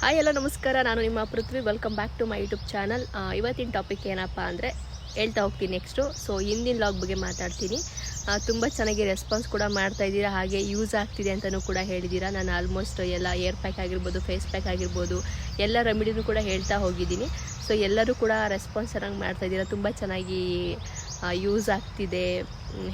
Hi ಎಲ್ಲ, ನಮಸ್ಕಾರ. ನಾನು ನಿಮ್ಮ Prithvi. Welcome back to my YouTube channel ಇವತ್ತಿನ ಟಾಪಿಕ್ ಏನಪ್ಪ ಅಂದರೆ ಹೇಳ್ತಾ ಹೋಗ್ತೀನಿ ನೆಕ್ಸ್ಟು ಸೊ ಹಿಂದಿನ ಲಾಗ್ ಬಗ್ಗೆ ಮಾತಾಡ್ತೀನಿ. ತುಂಬ ಚೆನ್ನಾಗಿ ರೆಸ್ಪಾನ್ಸ್ ಕೂಡ ಮಾಡ್ತಾ ಇದ್ದೀರಾ. ಹಾಗೆ ಯೂಸ್ ಆಗ್ತಿದೆ ಅಂತಲೂ ಕೂಡ ಹೇಳಿದ್ದೀರಾ. ನಾನು ಆಲ್ಮೋಸ್ಟ್ ಎಲ್ಲ ಏರ್ ಪ್ಯಾಕ್ ಆಗಿರ್ಬೋದು ಫೇಸ್ ಪ್ಯಾಕ್ ಆಗಿರ್ಬೋದು, ಎಲ್ಲ ರೆಮಿಡಿನೂ ಕೂಡ ಹೇಳ್ತಾ ಹೋಗಿದ್ದೀನಿ. ಸೊ ಎಲ್ಲರೂ ಕೂಡ ರೆಸ್ಪಾನ್ಸ್ ಚೆನ್ನಾಗಿ ಮಾಡ್ತಾ ಇದ್ದೀರಾ. ತುಂಬ ಚೆನ್ನಾಗಿ ಯೂಸ್ ಆಗ್ತಿದೆ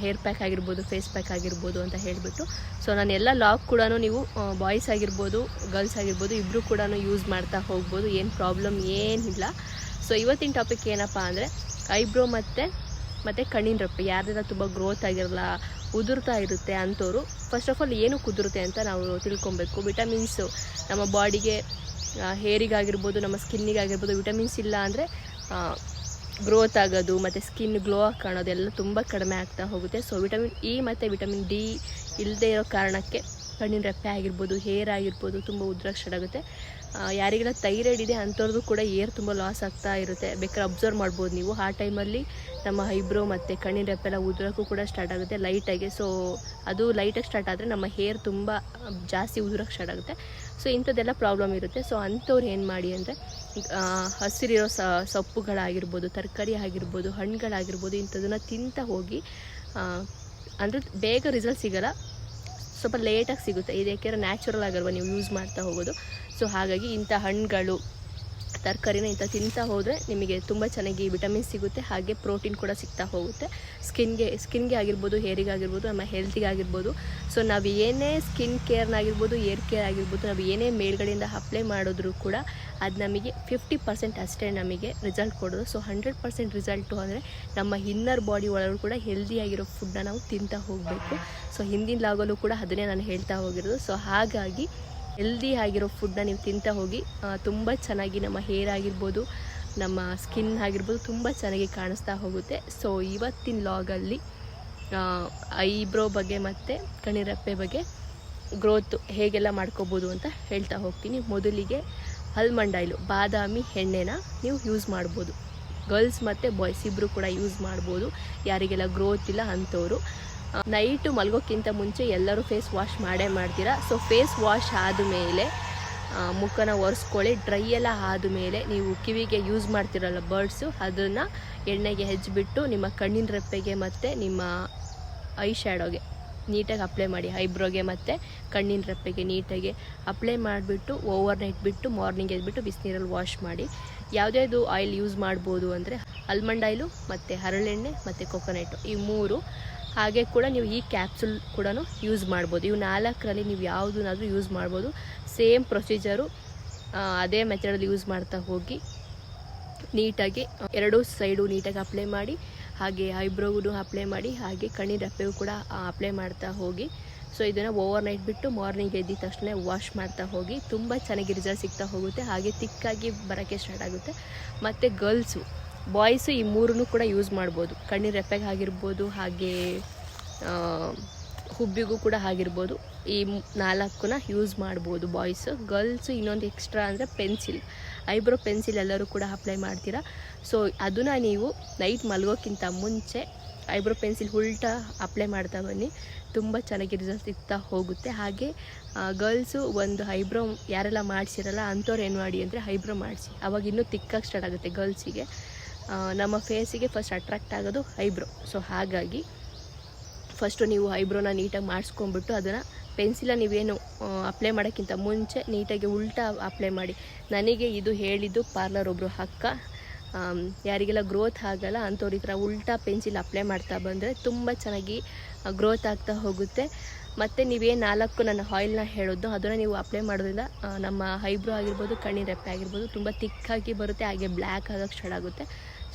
ಹೇರ್ ಪ್ಯಾಕ್ ಆಗಿರ್ಬೋದು ಫೇಸ್ ಪ್ಯಾಕ್ ಆಗಿರ್ಬೋದು ಅಂತ ಹೇಳಿಬಿಟ್ಟು. ಸೊ ನಾನು ಎಲ್ಲ ಲಾಕ್ ಕೂಡ ನೀವು ಬಾಯ್ಸ್ ಆಗಿರ್ಬೋದು ಗರ್ಲ್ಸ್ ಆಗಿರ್ಬೋದು ಇಬ್ಬರು ಕೂಡ ಯೂಸ್ ಮಾಡ್ತಾ ಹೋಗ್ಬೋದು. ಏನು ಪ್ರಾಬ್ಲಮ್ ಏನಿಲ್ಲ ಸೊ ಇವತ್ತಿನ ಟಾಪಿಕ್ ಏನಪ್ಪ ಅಂದರೆ ಐಬ್ರೋ ಮತ್ತು ಮತ್ತು ಕಣ್ಣಿನ ರೆಪ್ಪೆ ಯಾರ್ದೆಲ್ಲ ತುಂಬ ಗ್ರೋತ್ ಆಗಿರಲ್ಲ, ಉದುರ್ತಾ ಇರುತ್ತೆ ಅಂಥವ್ರು ಫಸ್ಟ್ ಆಫ್ ಆಲ್ ಏನು ಕುದುರುತ್ತೆ ಅಂತ ನಾವು ತಿಳ್ಕೊಬೇಕು. ವಿಟಮಿನ್ಸು ನಮ್ಮ ಬಾಡಿಗೆ ಹೇರಿಗಾಗಿರ್ಬೋದು ನಮ್ಮ ಸ್ಕಿನ್ನಿಗಾಗಿರ್ಬೋದು ವಿಟಮಿನ್ಸ್ ಇಲ್ಲ ಅಂದರೆ ಗ್ರೋತ್ ಆಗೋದು, ಮತ್ತು ಸ್ಕಿನ್ ಗ್ಲೋ ಆಗಿ ಕಾಣೋದು ಎಲ್ಲ ತುಂಬ ಕಡಿಮೆ ಆಗ್ತಾ ಹೋಗುತ್ತೆ. ಸೊ ವಿಟಮಿನ್ ಇ ಮತ್ತು ವಿಟಮಿನ್ ಡಿ ಇಲ್ಲದೆ ಇರೋ ಕಾರಣಕ್ಕೆ ಕಣ್ಣಿನ ರೆಪ್ಪೆ ಆಗಿರ್ಬೋದು, ಹೇರ್ ಆಗಿರ್ಬೋದು ತುಂಬ ಉದ್ರಕ್ಕೆ ಸ್ಟಾರ್ಟ್ ಆಗುತ್ತೆ ಯಾರಿಗೆಲ್ಲ ಥೈರಾಯ್ಡ್ ಇದೆ ಅಂಥವ್ರದ್ದು ಕೂಡ ಏರ್ ತುಂಬ ಲಾಸ್ ಆಗ್ತಾ ಇರುತ್ತೆ. ಬೇಕಾದ್ರೆ ಅಬ್ಸರ್ವ್ ಮಾಡ್ಬೋದು ನೀವು. ಆ ಟೈಮಲ್ಲಿ ನಮ್ಮ ಐಬ್ರೋ ಮತ್ತು ಕಣ್ಣಿನ ರೆಪ್ಪೆಲ್ಲ ಉದುರೋಕ್ಕೂ ಕೂಡ ಸ್ಟಾರ್ಟ್ ಆಗುತ್ತೆ ಲೈಟಾಗಿ ಸೊ ಅದು ಲೈಟಾಗಿ ಸ್ಟಾರ್ಟ್ ಆದರೆ ನಮ್ಮ ಹೇರ್ ತುಂಬ ಜಾಸ್ತಿ ಉದುರೋಕ್ಕೆ ಸ್ಟಾರ್ಟ್ ಆಗುತ್ತೆ. ಸೊ ಇಂಥದ್ದೆಲ್ಲ ಪ್ರಾಬ್ಲಮ್ ಇರುತ್ತೆ. ಸೊ ಅಂಥವ್ರು ಏನು ಮಾಡಿ ಅಂದರೆ ಹಸಿರಿರೋ ಸೊಪ್ಪುಗಳಾಗಿರ್ಬೋದು, ತರಕಾರಿ ಆಗಿರ್ಬೋದು, ಹಣ್ಣುಗಳಾಗಿರ್ಬೋದು ಇಂಥದನ್ನು ತಿಂತ ಹೋಗಿ ಅಂದರೆ ಬೇಗ ರಿಸಲ್ಟ್ ಸಿಗಲ್ಲ. ಸ್ವಲ್ಪ ಲೇಟಾಗಿ ಸಿಗುತ್ತೆ. ಇದು ಯಾಕೆಂದರೆ ನ್ಯಾಚುರಲ್ ಆಗಿರುವ ನೀವು ಯೂಸ್ ಮಾಡ್ತಾ ಹೋಗೋದು. ಸೊ ಹಾಗಾಗಿ ಇಂಥ ಹಣ್ಣುಗಳು ತರಕಾರಿನ ಇಂಥ ತಿಂತಾ ಹೋದರೆ ನಿಮಗೆ ತುಂಬ ಚೆನ್ನಾಗಿ ವಿಟಮಿನ್ ಸಿಗುತ್ತೆ, ಹಾಗೆ ಪ್ರೋಟೀನ್ ಕೂಡ ಸಿಗ್ತಾ ಹೋಗುತ್ತೆ. ಸ್ಕಿನ್ಗೆ ಸ್ಕಿನ್ಗೆ ಆಗಿರ್ಬೋದು, ಹೇರಿಗೆ ಆಗಿರ್ಬೋದು, ನಮ್ಮ ಹೆಲ್ತಿಗೆ ಆಗಿರ್ಬೋದು. ಸೊ ನಾವು ಏನೇ ಸ್ಕಿನ್ ಕೇರ್ನಾಗಿರ್ಬೋದು ಏರ್ ಕೇರ್ ಆಗಿರ್ಬೋದು, ನಾವು ಏನೇ ಮೇಲ್ಗಡೆಯಿಂದ ಅಪ್ಲೈ ಮಾಡಿದ್ರು ಕೂಡ ಅದು ನಮಗೆ ಫಿಫ್ಟಿ ಪರ್ಸೆಂಟ್ ಅಷ್ಟೇ ನಮಗೆ ರಿಸಲ್ಟ್ ಕೊಡೋದು. ಸೊ ಹಂಡ್ರೆಡ್ ಪರ್ಸೆಂಟ್ ರಿಸಲ್ಟು ಅಂದರೆ ನಮ್ಮ ಇನ್ನರ್ ಬಾಡಿ ಒಳಗೂ ಕೂಡ ಹೆಲ್ದಿಯಾಗಿರೋ ಫುಡ್ನ ನಾವು ತಿಂತಾ ಹೋಗಬೇಕು. ಸೊ ಹಿಂದಿನ ಲಾಗಲ್ಲೂ ಕೂಡ ಅದನ್ನೇ ನಾನು ಹೇಳ್ತಾ ಹೋಗಿರೋದು. ಸೊ ಹಾಗಾಗಿ ಹೆಲ್ದಿ ಆಗಿರೋ ಫುಡ್ನ ನೀವು ತಿಂತಾ ಹೋಗಿ ತುಂಬ ಚೆನ್ನಾಗಿ ನಮ್ಮ ಹೇರ್ ಆಗಿರ್ಬೋದು, ನಮ್ಮ ಸ್ಕಿನ್ ಆಗಿರ್ಬೋದು ತುಂಬ ಚೆನ್ನಾಗಿ ಕಾಣಿಸ್ತಾ ಹೋಗುತ್ತೆ. ಸೊ ಇವತ್ತಿನ ಲಾಗಲ್ಲಿ ಐಬ್ರೋ ಬಗ್ಗೆ ಮತ್ತು ಕಣಿರಪ್ಪೆ ಬಗ್ಗೆ ಗ್ರೋತ್ ಹೇಗೆಲ್ಲ ಮಾಡ್ಕೋಬೋದು ಅಂತ ಹೇಳ್ತಾ ಹೋಗ್ತೀನಿ. ಮೊದಲಿಗೆ ಆಲ್ಮಂಡ್ ಆಯಿಲು ಬಾದಾಮಿ ಎಣ್ಣೆನ ನೀವು ಯೂಸ್ ಮಾಡ್ಬೋದು. ಗರ್ಲ್ಸ್ ಮತ್ತು ಬಾಯ್ಸ್ ಇಬ್ಬರು ಕೂಡ ಯೂಸ್ ಮಾಡ್ಬೋದು. ಯಾರಿಗೆಲ್ಲ ಗ್ರೋತ್ ಇಲ್ಲ ಅಂಥವ್ರು ನೈಟು ಮಲಗೋಕ್ಕಿಂತ ಮುಂಚೆ ಎಲ್ಲರೂ ಫೇಸ್ ವಾಶ್ ಮಾಡೇ ಮಾಡ್ತೀರಾ? ಸೊ ಫೇಸ್ ವಾಶ್ ಆದಮೇಲೆ ಮುಖನ ಒರೆಸ್ಕೊಳ್ಳಿ. ಡ್ರೈ ಎಲ್ಲ ಆದಮೇಲೆ ನೀವು ಕಿವಿಗೆ ಯೂಸ್ ಮಾಡ್ತಿರಲ್ಲ ಬರ್ಡ್ಸು, ಅದನ್ನು ಎಣ್ಣೆಗೆ ಹೆಚ್ಚಿಬಿಟ್ಟು ನಿಮ್ಮ ಕಣ್ಣಿನ ರೆಪ್ಪೆಗೆ ಮತ್ತು ನಿಮ್ಮ ಐ ಶ್ಯಾಡೋಗೆ ನೀಟಾಗಿ ಅಪ್ಲೈ ಮಾಡಿ. ಐಬ್ರೋಗೆ ಮತ್ತು ಕಣ್ಣಿನ ರೆಪ್ಪೆಗೆ ನೀಟಾಗಿ ಅಪ್ಲೈ ಮಾಡಿಬಿಟ್ಟು ಓವರ್ ನೈಟ್ ಬಿಟ್ಟು ಮಾರ್ನಿಂಗ್ ಎದ್ಬಿಟ್ಟು ಬಿಸಿನೀರಲ್ಲಿ ವಾಶ್ ಮಾಡಿ. ಯಾವುದ್ಯಾವುದು ಆಯಿಲ್ ಯೂಸ್ ಮಾಡ್ಬೋದು ಅಂದರೆ ಆಲ್ಮಂಡ್ ಆಯಿಲು ಮತ್ತು ಹರಳೆಣ್ಣೆ ಮತ್ತು ಕೊಕೊನೆಟು ಈ ಮೂರು ಹಾಗೆ ಕೂಡ ನೀವು ಈ ಕ್ಯಾಪ್ಸುಲ್ ಕೂಡ ಯೂಸ್ ಮಾಡ್ಬೋದು. ಇವು ನಾಲ್ಕರಲ್ಲಿ ನೀವು ಯಾವುದನ್ನಾದರೂ ಯೂಸ್ ಮಾಡ್ಬೋದು. ಸೇಮ್ ಪ್ರೊಸೀಜರು ಅದೇ ಮೆಥಡಲ್ಲಿ ಯೂಸ್ ಮಾಡ್ತಾ ಹೋಗಿ ನೀಟಾಗಿ, ಎರಡೂ ಸೈಡು ನೀಟಾಗಿ ಅಪ್ಲೈ ಮಾಡಿ, ಹಾಗೆ ಐಬ್ರೋಗೂ ಅಪ್ಲೈ ಮಾಡಿ, ಹಾಗೆ ಕಣ್ಣಿನ ರೆಪ್ಪೆಗೂ ಕೂಡ ಅಪ್ಲೈ ಮಾಡ್ತಾ ಹೋಗಿ. ಸೊ ಇದನ್ನು ಓವರ್ ನೈಟ್ ಬಿಟ್ಟು ಮಾರ್ನಿಂಗ್ ಎದ್ದಿದ ತಕ್ಷಣ ವಾಶ್ ಮಾಡ್ತಾ ಹೋಗಿ. ತುಂಬ ಚೆನ್ನಾಗಿ ರಿಸಲ್ಟ್ ಸಿಗ್ತಾ ಹೋಗುತ್ತೆ. ಹಾಗೆ ತಿಕ್ಕಾಗಿ ಬರೋಕ್ಕೆ ಸ್ಟಾರ್ಟ್ ಆಗುತ್ತೆ. ಮತ್ತು ಗರ್ಲ್ಸು ಬಾಯ್ಸು ಈ ಮೂರನ್ನು ಕೂಡ ಯೂಸ್ ಮಾಡ್ಬೋದು. ಕಣ್ಣಿನ ರೆಪ್ಪೆಗೆ ಆಗಿರ್ಬೋದು, ಹಾಗೆ ಹುಬ್ಬಿಗೂ ಕೂಡ ಆಗಿರ್ಬೋದು. ಈ ನಾಲ್ಕನ್ನ ಯೂಸ್ ಮಾಡ್ಬೋದು ಬಾಯ್ಸು. ಗರ್ಲ್ಸು ಇನ್ನೊಂದು ಎಕ್ಸ್ಟ್ರಾ ಅಂದರೆ ಪೆನ್ಸಿಲ್. ಐಬ್ರೋ ಪೆನ್ಸಿಲ್ ಎಲ್ಲರೂ ಕೂಡ ಅಪ್ಲೈ ಮಾಡ್ತೀರಾ? ಸೊ, ಅದನ್ನು ನೀವು ನೈಟ್ ಮಲಗೋಕ್ಕಿಂತ ಮುಂಚೆ ಐಬ್ರೋ ಪೆನ್ಸಿಲ್ ಉಲ್ಟಾ ಅಪ್ಲೈ ಮಾಡ್ತಾ ಬನ್ನಿ. ತುಂಬ ಚೆನ್ನಾಗಿ ರಿಸಲ್ಟ್ ಸಿಗ್ತಾ ಹೋಗುತ್ತೆ. ಹಾಗೆ ಗರ್ಲ್ಸು ಒಂದು ಐಬ್ರೋ ಯಾರೆಲ್ಲ ಮಾಡಿಸಿರಲ್ಲ ಅಂಥವ್ರು ಏನು ಮಾಡಿ ಅಂದರೆ ಐಬ್ರೋ ಮಾಡಿಸಿ. ಅವಾಗ ಇನ್ನೂ ತಿಕ್ಕಾಗಿ ಸ್ಟಾರ್ಟ್ ಆಗುತ್ತೆ ಗರ್ಲ್ಸಿಗೆ. ನಮ್ಮ ಫೇಸಿಗೆ ಫಸ್ಟ್ ಅಟ್ರಾಕ್ಟ್ ಆಗೋದು ಐಬ್ರೋ ಸೊ ಹಾಗಾಗಿ ಫಸ್ಟು ನೀವು ಐಬ್ರೋನ ನೀಟಾಗಿ ಮಾಡಿಸ್ಕೊಂಬಿಟ್ಟು ಅದನ್ನು ಪೆನ್ಸಿಲ ನೀವೇನು ಅಪ್ಲೈ ಮಾಡೋಕ್ಕಿಂತ ಮುಂಚೆ ನೀಟಾಗಿ ಉಲ್ಟಾ ಅಪ್ಲೈ ಮಾಡಿ. ನನಗೆ ಇದು ಹೇಳಿದ್ದು ಪಾರ್ಲರ್ ಒಬ್ಬರು ಅಕ್ಕ. ಯಾರಿಗೆಲ್ಲ ಗ್ರೋತ್ ಆಗಲ್ಲ, ಅಂಥವ್ರ ಈ ಥರ ಉಲ್ಟಾ ಪೆನ್ಸಿಲ್ ಅಪ್ಲೈ ಮಾಡ್ತಾ ಬಂದರೆ ತುಂಬ ಚೆನ್ನಾಗಿ ಗ್ರೋತ್ ಆಗ್ತಾ ಹೋಗುತ್ತೆ. ಮತ್ತು ನೀವೇನು ನಾಲ್ಕು ನನ್ನ ಆಯಿಲ್ನ ಹೇಳೋದು, ಅದನ್ನು ನೀವು ಅಪ್ಲೈ ಮಾಡೋದ್ರಿಂದ ನಮ್ಮ ಹೈಬ್ರೋ ಆಗಿರ್ಬೋದು ಕಣ್ಣಿನ ರೆಪ್ಪೆ ಆಗಿರ್ಬೋದು, ತುಂಬ ತಿಕ್ಕಾಗಿ ಬರುತ್ತೆ, ಹಾಗೆ ಬ್ಲ್ಯಾಕ್ ಆಗೋಕ್ಕೆ ಸ್ಟಾರ್ಟ್ ಆಗುತ್ತೆ.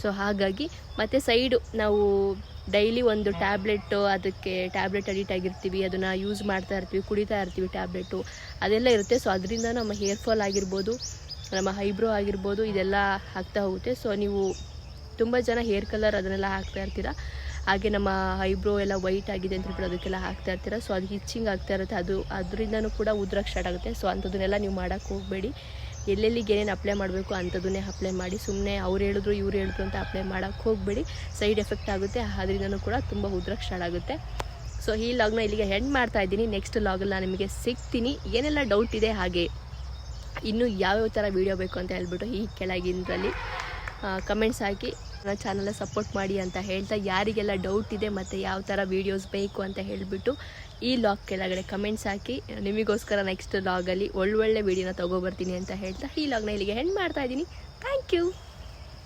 ಸೊ ಹಾಗಾಗಿ ಮತ್ತು ಸೈಡು ನಾವು ಡೈಲಿ ಒಂದು ಟ್ಯಾಬ್ಲೆಟ್ಟು ಅದಕ್ಕೆ ಟ್ಯಾಬ್ಲೆಟ್ ಅಡಿಟ್ ಆಗಿರ್ತೀವಿ, ಅದನ್ನು ಯೂಸ್ ಮಾಡ್ತಾ ಇರ್ತೀವಿ, ಕುಡಿತಾ ಇರ್ತೀವಿ ಟ್ಯಾಬ್ಲೆಟು ಅದೆಲ್ಲ ಇರುತ್ತೆ. ಸೊ ಅದರಿಂದ ನಮ್ಮ ಹೇರ್ ಫಾಲ್ ಆಗಿರ್ಬೋದು, ನಮ್ಮ ಹೈಬ್ರೋ ಆಗಿರ್ಬೋದು, ಇದೆಲ್ಲ ಆಗ್ತಾ ಹೋಗುತ್ತೆ. ಸೊ ನೀವು ತುಂಬ ಜನ ಹೇರ್ ಕಲರ್ ಅದನ್ನೆಲ್ಲ ಹಾಕ್ತಾ ಇರ್ತೀರಾ. ಹಾಗೆ ನಮ್ಮ ಐಬ್ರೋ ಎಲ್ಲ ವೈಟ್ ಆಗಿದೆ ಅಂತ ಹೇಳ್ಬಿಟ್ಟು ಅದಕ್ಕೆಲ್ಲ ಹಾಕ್ತಾ ಇರ್ತೀರ. ಸೊ ಅದು ಹಿಚ್ಚಿಂಗ್ ಆಗ್ತಾ ಇರುತ್ತೆ. ಅದು ಅದರಿಂದನೂ ಕೂಡ ಉದ್ರಕ್ಕೆ ಸ್ಟಾರ್ಟ್ ಆಗುತ್ತೆ. ಸೊ ಅಂಥದ್ದನ್ನೆಲ್ಲ ನೀವು ಮಾಡೋಕ್ಕೆ ಹೋಗಬೇಡಿ. ಎಲ್ಲೆಲ್ಲಿಗೆ ಏನೇನು ಅಪ್ಲೈ ಮಾಡಬೇಕು ಅಂಥದ್ದನ್ನೇ ಅಪ್ಲೈ ಮಾಡಿ. ಸುಮ್ಮನೆ ಅವ್ರು ಹೇಳಿದ್ರು, ಇವ್ರು ಹೇಳಿದ್ರು ಅಂತ ಅಪ್ಲೈ ಮಾಡೋಕ್ಕೆ ಹೋಗಬೇಡಿ. ಸೈಡ್ ಎಫೆಕ್ಟ್ ಆಗುತ್ತೆ. ಅದರಿಂದನೂ ಕೂಡ ತುಂಬ ಉದ್ರಕ್ಕೆ ಸ್ಟಾರ್ಟ್ ಆಗುತ್ತೆ. ಸೊ ಈ ಲಾಗ್ನ ಇಲ್ಲಿಗೆ ಹೆಂಡ್ ಮಾಡ್ತಾ ಇದ್ದೀನಿ. ನೆಕ್ಸ್ಟ್ ಲಾಗಲ್ಲಿ ನಾನು ನಿಮಗೆ ಸಿಗ್ತೀನಿ. ಏನೆಲ್ಲ ಡೌಟ್ ಇದೆ ಹಾಗೆ, ಇನ್ನೂ ಯಾವ್ಯಾವ ಥರ ವೀಡಿಯೋ ಬೇಕು ಅಂತ ಹೇಳ್ಬಿಟ್ಟು ಈ ಕೆಳಗಿನದ್ರಲ್ಲಿ ಕಮೆಂಟ್ಸ್ ಹಾಕಿ. ನನ್ನ ಚಾನಲ್ನ ಸಪೋರ್ಟ್ ಮಾಡಿ ಅಂತ ಹೇಳ್ತಾ ಯಾರಿಗೆಲ್ಲ ಡೌಟ್ ಇದೆ ಮತ್ತು ಯಾವ ಥರ ವೀಡಿಯೋಸ್ ಬೇಕು ಅಂತ ಹೇಳಿಬಿಟ್ಟು ಈ ಲಾಗ್ ಕೆಳಗಡೆ ಕಮೆಂಟ್ಸ್ ಹಾಕಿ. ನಿಮಗೋಸ್ಕರ ನೆಕ್ಸ್ಟ್ ಲಾಗಲ್ಲಿ ಒಳ್ಳೊಳ್ಳೆ ವೀಡಿಯೋನ ತೊಗೊಬರ್ತೀನಿ ಅಂತ ಹೇಳ್ತಾ ಈ ಲಾಗ್ನ ಇಲ್ಲಿಗೆ ಹೆಂಡ್ ಮಾಡ್ತಾ ಇದ್ದೀನಿ. Thank you